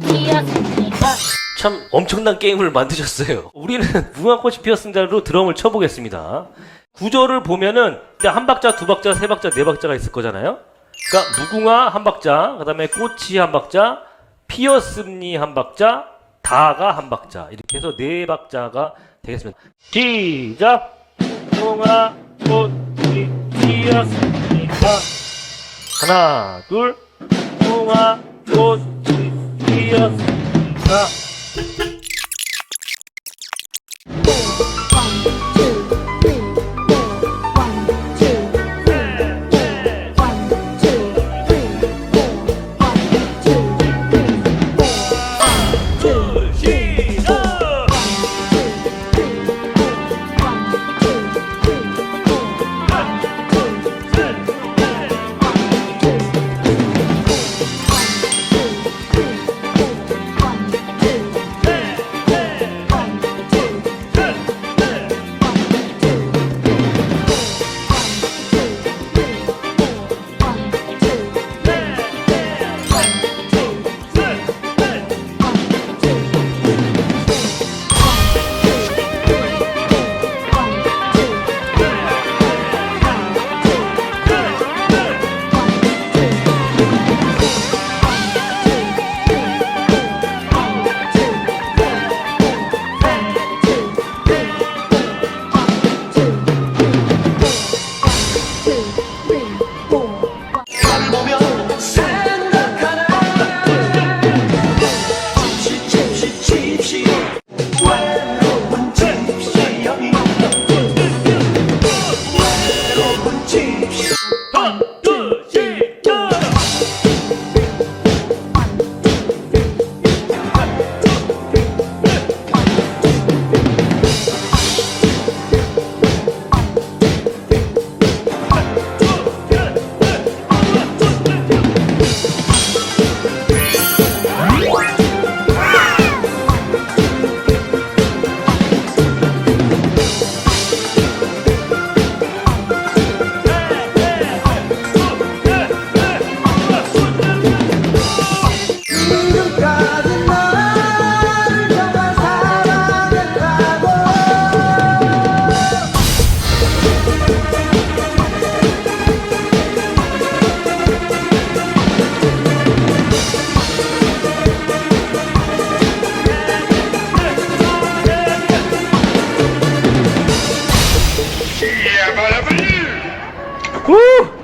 피었습니다. 참 엄청난 게임을 만드셨어요. 우리는 무궁화꽃이 피었습니다로 드럼을 쳐보겠습니다. 구조를 보면은 한 박자, 두 박자, 세 박자, 네 박자가 있을 거잖아요. 그러니까 무궁화 한 박자, 그다음에 꽃이 한 박자, 피었음니 한 박자, 다가 한 박자 이렇게 해서 네 박자가 되겠습니다. 시작. 무궁화 꽃이 피었습니다. 하나, 둘, 무궁화 꽃이 피었습니다. 우!